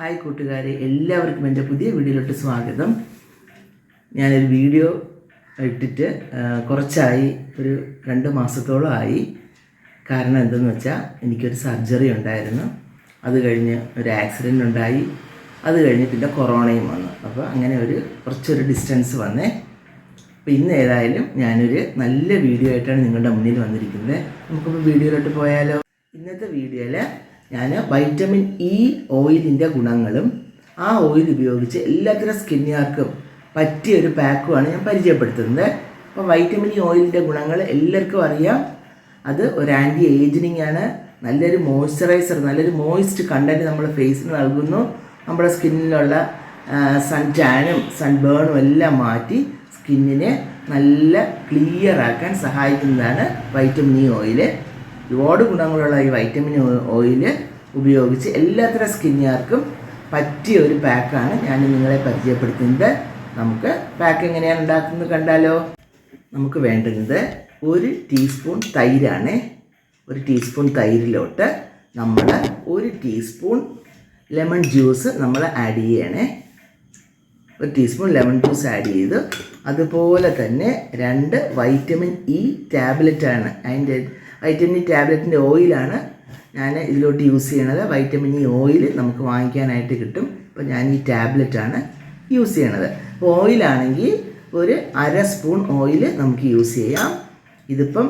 Hi കൂട്ടുകാരെ എല്ലാവർക്കും എന്റെ പുതിയ വീഡിയോയിലോട്ട് സ്വാഗതം. ഞാനൊരു വീഡിയോ ഇട്ടിട്ട് കുറച്ചായി ഒരു രണ്ട് മാസത്തോളമായി കാരണം എന്തെന്ന് വെച്ചാൽ എനിക്കൊരു സർജറി ഉണ്ടായിരുന്നു. അത് കഴിഞ്ഞ് ഒരു ആക്സിഡന്റ് ഉണ്ടായി. അത് കഴിഞ്ഞ് പിന്നെ കൊറോണയും വന്നു. അപ്പോൾ അങ്ങനെ ഒരു കുറച്ചൊരു ഡിസ്റ്റൻസ് വന്നേ. അപ്പോൾ ഇന്ന് ഏതായാലും ഞാനൊരു നല്ല വീഡിയോ ആയിട്ടാണ് നിങ്ങളുടെ മുന്നിൽ വന്നിരിക്കുന്നത്. നമുക്കിപ്പോൾ വീഡിയോയിലോട്ട് പോയാലോ? ഇന്നത്തെ വീഡിയോയിൽ ഞാൻ വൈറ്റമിൻ ഇ ഓയിലിന്റെ ഗുണങ്ങളും ആ ഓയിൽ ഉപയോഗിച്ച് എല്ലാത്തരം സ്കിന്നുകാർക്കും പറ്റിയ ഒരു പാക്കുമാണ് ഞാൻ പരിചയപ്പെടുത്തുന്നത്. അപ്പോൾ വൈറ്റമിൻ ഇ ഓയിലിന്റെ ഗുണങ്ങൾ എല്ലാവർക്കും അറിയാം. അത് ഒരു ആന്റി ഏജിനിങ് ആണ്. നല്ലൊരു മോയ്സ്ചറൈസർ നല്ലൊരു മോയിസ്റ്റ് കണ്ടന്റ് നമ്മുടെ ഫേസിന് നൽകുന്നു. നമ്മുടെ സ്കിന്നിലുള്ള സൺ ടാനും സൺ ബേണും എല്ലാം മാറ്റി സ്കിന്നിനെ നല്ല ക്ലിയർ ആക്കാൻ സഹായിക്കുന്നതാണ് വൈറ്റമിൻ ഇ ഓയിൽ ഒരുപാട് ഗുണങ്ങളുള്ള ഈ വൈറ്റമിൻ ഓയിൽ ഉപയോഗിച്ച് എല്ലാത്തരം സ്കിന്നുകാർക്കും പറ്റിയ ഒരു പാക്കാണ് ഞാൻ നിങ്ങളെ പരിചയപ്പെടുത്തുന്നത്. നമുക്ക് പാക്ക് എങ്ങനെയാണ് ഉണ്ടാക്കുന്നത് കണ്ടാലോ? നമുക്ക് വേണ്ടുന്നത് ഒരു ടീസ്പൂൺ തൈരാണ്. ഒരു ടീസ്പൂൺ തൈരിലോട്ട് നമ്മൾ ഒരു ടീസ്പൂൺ ലെമൺ ജ്യൂസ് നമ്മൾ ആഡ് ചെയ്യണേ. ഒരു ടീസ്പൂൺ ലെമൺ ജ്യൂസ് ആഡ് ചെയ്ത് അതുപോലെ തന്നെ രണ്ട് വൈറ്റമിൻ ഇ ടാബ്ലറ്റാണ് അതിന്റെ വൈറ്റമിൻ ടാബ്ലറ്റിന്റെ ഓയിലാണ് ഞാൻ ഇതിലോട്ട് യൂസ് ചെയ്യണത്. വൈറ്റമിൻ ഇ ഓയിൽ നമുക്ക് വാങ്ങിക്കാനായിട്ട് കിട്ടും. അപ്പോൾ ഞാൻ ഈ ടാബ്ലറ്റാണ് യൂസ് ചെയ്യണത്. ഓയിലാണെങ്കിൽ ഒരു അര സ്പൂൺ ഓയിൽ നമുക്ക് യൂസ് ചെയ്യാം. ഇതിപ്പം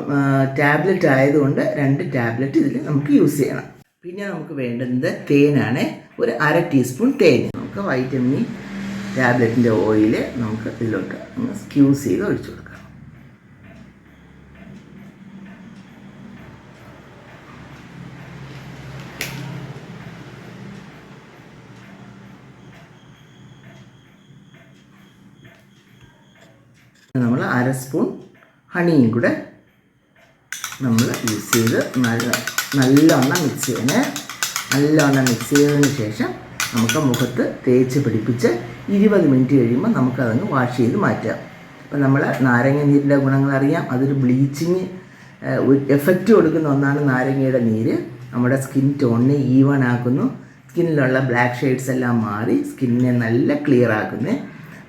ടാബ്ലറ്റ് ആയതുകൊണ്ട് രണ്ട് ടാബ്ലറ്റ് ഇതിൽ നമുക്ക് യൂസ് ചെയ്യണം. പിന്നെ നമുക്ക് വേണ്ടുന്നത് തേനാണ്. ഒരു അര ടീസ്പൂൺ തേൻ. നമുക്ക് വൈറ്റമിൻ ടാബ്ലറ്റിന്റെ ഓയിൽ നമുക്ക് ഇതിലോട്ട് സ്ക്യൂസ് ചെയ്ത് ഒഴിച്ചു കൊടുക്കാം. നമ്മൾ അര സ്പൂൺ ഹണിയും കൂടെ നമ്മൾ യൂസ് ചെയ്ത് നല്ല നല്ലവണ്ണം മിക്സ് ചെയ്യണേ. നല്ലവണ്ണം മിക്സ് ചെയ്തതിന് ശേഷം നമുക്ക് മുഖത്ത് തേച്ച് പിടിപ്പിച്ച് ഇരുപത് മിനിറ്റ് കഴിയുമ്പോൾ നമുക്കതങ്ങ് വാഷ് ചെയ്ത് മാറ്റാം. അപ്പം നമ്മൾ നാരങ്ങ നീരിന്റെ ഗുണങ്ങൾ അറിയാം. അതൊരു ബ്ലീച്ചിങ് എഫക്റ്റ് കൊടുക്കുന്ന ഒന്നാണ് നാരങ്ങയുടെ നീര്. നമ്മുടെ സ്കിൻ ടോണിനെ ഈവൺ ആക്കുന്നു. സ്കിന്നിലുള്ള ബ്ലാക്ക് ഷെയ്ഡ്സ് എല്ലാം മാറി സ്കിന്നിനെ നല്ല ക്ലിയർ ആക്കുന്നത്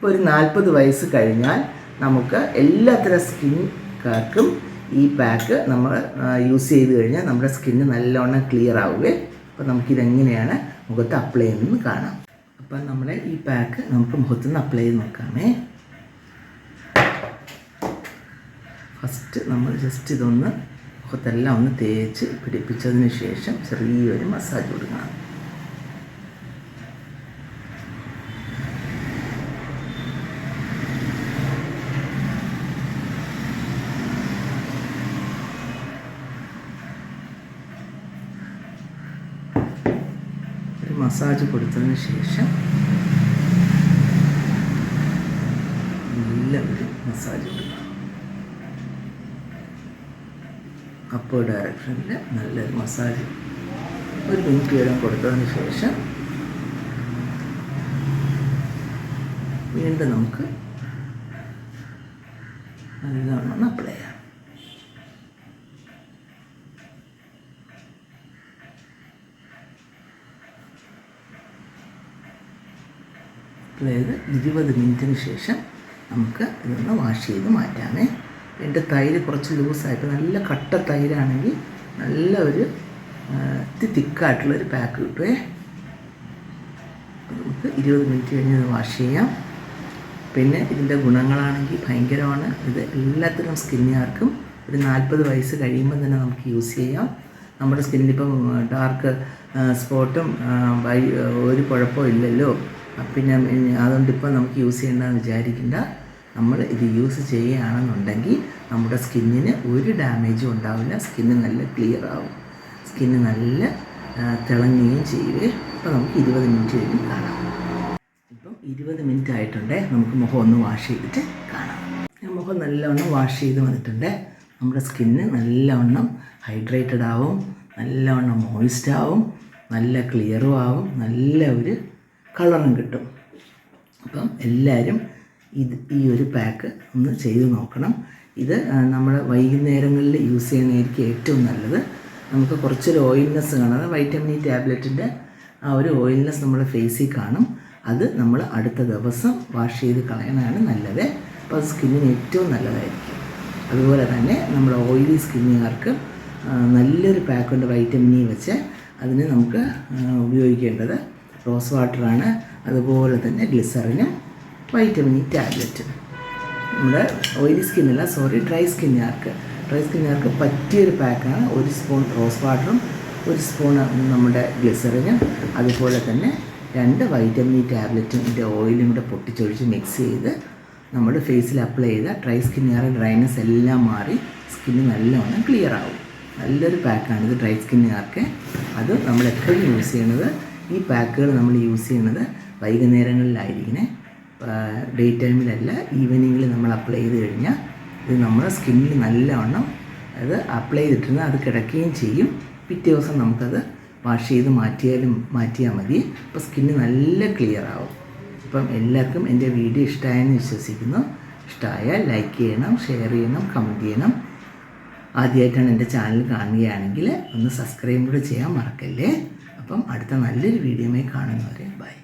ഒരു നാൽപ്പത് വയസ്സ് കഴിഞ്ഞാൽ നമുക്ക് എല്ലാത്തരം സ്കിൻകാർക്കും ഈ പാക്ക് നമ്മൾ യൂസ് ചെയ്ത് കഴിഞ്ഞാൽ നമ്മുടെ സ്കിന്ന് നല്ലോണം ക്ലിയർ ആവുകയും അപ്പോൾ നമുക്കിതെങ്ങനെയാണ് മുഖത്ത് അപ്ലൈ ചെയ്യുന്നതെന്ന് കാണാം. അപ്പം നമ്മുടെ ഈ പാക്ക് നമുക്ക് മുഖത്ത് നിന്ന് അപ്ലൈ ചെയ്ത് നോക്കാമേ. ഫസ്റ്റ് നമ്മൾ ജസ്റ്റ് ഇതൊന്ന് മുഖത്തെല്ലാം ഒന്ന് തേച്ച് പിടിപ്പിച്ചതിന് ശേഷം ചെറിയൊരു മസാജ് കൊടുക്കണം. മസാജ് കൊടുത്തതിന് ശേഷം നല്ല ഒരു മസാജ് കൊടുക്കുക അപ്പോൾ ഡയറക്ഷനിൽ നല്ലൊരു മസാജ് ഒരു മിനിറ്റ് നേരം കൊടുത്തതിന് ശേഷം വീണ്ടും നമുക്ക് നല്ലവണ്ണം അപ്ലൈ ചെയ്യാം. അപ്ലൈ ചെയ്ത് ഇരുപത് മിനിറ്റിന് ശേഷം നമുക്ക് ഇതൊന്ന് വാഷ് ചെയ്ത് മാറ്റാമേ. എന്റെ തൈര് കുറച്ച് ലൂസായിട്ട് നല്ല കട്ട തൈരാണെങ്കിൽ നല്ല ഒരു ഇത്തി തിക്കായിട്ടുള്ളൊരു പാക്ക് കിട്ടുമേ നമുക്ക് ഇരുപത് മിനിറ്റ് കഴിഞ്ഞ് ഇത് വാഷ് ചെയ്യാം. പിന്നെ ഇതിന്റെ ഗുണങ്ങളാണെങ്കിൽ ഭയങ്കരമാണ്. ഇത് എല്ലാത്തരം സ്കിന്നുകാർക്കും ഒരു നാൽപ്പത് വയസ്സ് കഴിയുമ്പോൾ തന്നെ നമുക്ക് യൂസ് ചെയ്യാം. നമ്മുടെ സ്കിന്നിലിപ്പം ഡാർക്ക് സ്പോട്ടും ഒരു കുഴപ്പമില്ലല്ലോ പിന്നെ അതുകൊണ്ട് ഇപ്പം നമുക്ക് യൂസ് ചെയ്യേണ്ടതെന്ന് വിചാരിക്കേണ്ട. നമ്മൾ ഇത് യൂസ് ചെയ്യുകയാണെന്നുണ്ടെങ്കിൽ നമ്മുടെ സ്കിന്നിന് ഒരു ഡാമേജും ഉണ്ടാവില്ല. സ്കിന്ന് നല്ല ക്ലിയർ ആവും. സ്കിന്ന് നല്ല തിളങ്ങുകയും ചെയ്യുകയും അപ്പോൾ നമുക്ക് ഇരുപത് മിനിറ്റ് കഴിഞ്ഞ് കാണാം. ഇപ്പം ഇരുപത് മിനിറ്റ് ആയിട്ടുണ്ട്. നമുക്ക് മുഖം ഒന്ന് വാഷ് ചെയ്തിട്ട് കാണാം. ഞാൻ മുഖം നല്ലവണ്ണം വാഷ് ചെയ്ത് വന്നിട്ടുണ്ട്. നമ്മുടെ സ്കിന്ന് നല്ലവണ്ണം ഹൈഡ്രേറ്റഡ് ആവും. നല്ലവണ്ണം മോയിസ്റ്റ് ആവും. നല്ല ക്ലിയറും ആവും. നല്ല ഒരു കളറും കിട്ടും. അപ്പം എല്ലാവരും ഇത് ഈ ഒരു പാക്ക് ഒന്ന് ചെയ്ത് നോക്കണം. ഇത് നമ്മൾ വൈകുന്നേരങ്ങളിൽ യൂസ് ചെയ്യുന്നതായിരിക്കും ഏറ്റവും നല്ലത്. നമുക്ക് കുറച്ചൊരു ഓയിൽനെസ് കാണാതെ വൈറ്റമിൻ ഇ ടാബ്ലറ്റിന്റെ ആ ഒരു ഓയിൽനെസ് നമ്മുടെ ഫേസിൽ കാണും. അത് നമ്മൾ അടുത്ത ദിവസം വാഷ് ചെയ്ത് കളയണതാണ് നല്ലത്. അപ്പോൾ അത് സ്കിന്നിന് ഏറ്റവും നല്ലതായിരിക്കും. അതുപോലെ തന്നെ നമ്മുടെ ഓയിലി സ്കിന്നുകാർക്ക് നല്ലൊരു പാക്കുണ്ട് വൈറ്റമിൻ ഇ വെച്ച്. അതിന് നമുക്ക് ഉപയോഗിക്കേണ്ടത് റോസ് വാട്ടറാണ്. അതുപോലെ തന്നെ ഗ്ലിസറിന് വൈറ്റമിൻ ഇ ടാബ്ലറ്റ്. നമ്മുടെ ഓയിലി സ്കിന്നല്ല സോറി ഡ്രൈ സ്കിന്നുകാർക്ക്. ഡ്രൈ സ്കിന്നുകാർക്ക് പറ്റിയൊരു പാക്കാണ്. ഒരു സ്പൂൺ റോസ് വാട്ടറും ഒരു സ്പൂൺ നമ്മുടെ ഗ്ലിസറിനും. അതുപോലെ തന്നെ രണ്ട് വൈറ്റമിൻ ഇ ടാബ്ലറ്റും ഇതിന്റെ ഓയിലും കൂടെ പൊട്ടിച്ചൊഴിച്ച് മിക്സ് ചെയ്ത് നമ്മുടെ ഫേസിൽ അപ്ലൈ ചെയ്താൽ ഡ്രൈ സ്കിന്നുകാരുടെ ഡ്രൈനസ് എല്ലാം മാറി സ്കിന്ന് നല്ലവണ്ണം ക്ലിയർ ആവും. നല്ലൊരു പാക്കാണ് ഇത് ഡ്രൈ സ്കിന്നുകാർക്ക്. അത് നമ്മൾ എപ്പോഴും യൂസ് ചെയ്യണത് ഈ പാക്കുകൾ നമ്മൾ യൂസ് ചെയ്യുന്നത് വൈകുന്നേരങ്ങളിലായിരിക്കണേ. ഡേ ടൈമിലല്ല ഈവനിങ്ങിൽ നമ്മൾ അപ്ലൈ ചെയ്ത് കഴിഞ്ഞാൽ ഇത് നമ്മുടെ സ്കിന്നിൽ നല്ലവണ്ണം അത് അപ്ലൈ ചെയ്തിട്ടുണ്ടെങ്കിൽ അത് കിടക്കുകയും ചെയ്യും. പിറ്റേ ദിവസം നമുക്കത് വാഷ് ചെയ്ത് മാറ്റിയാലും മാറ്റിയാൽ മതി. അപ്പോൾ സ്കിന്ന് നല്ല ക്ലിയർ ആവും. അപ്പം എല്ലാവർക്കും എന്റെ വീഡിയോ ഇഷ്ടമായെന്ന് വിശ്വസിക്കുന്നു. ഇഷ്ടമായാൽ ലൈക്ക് ചെയ്യണം ഷെയർ ചെയ്യണം കമന്റ് ചെയ്യണം. ആദ്യമായിട്ടാണ് എന്റെ ചാനൽ കാണുകയാണെങ്കിൽ ഒന്ന് സബ്സ്ക്രൈബ് കൂടെ ചെയ്യാൻ മറക്കല്ലേ? അപ്പം അടുത്ത നല്ലൊരു വീഡിയോയുമായി കാണുന്നവരെ ബൈ.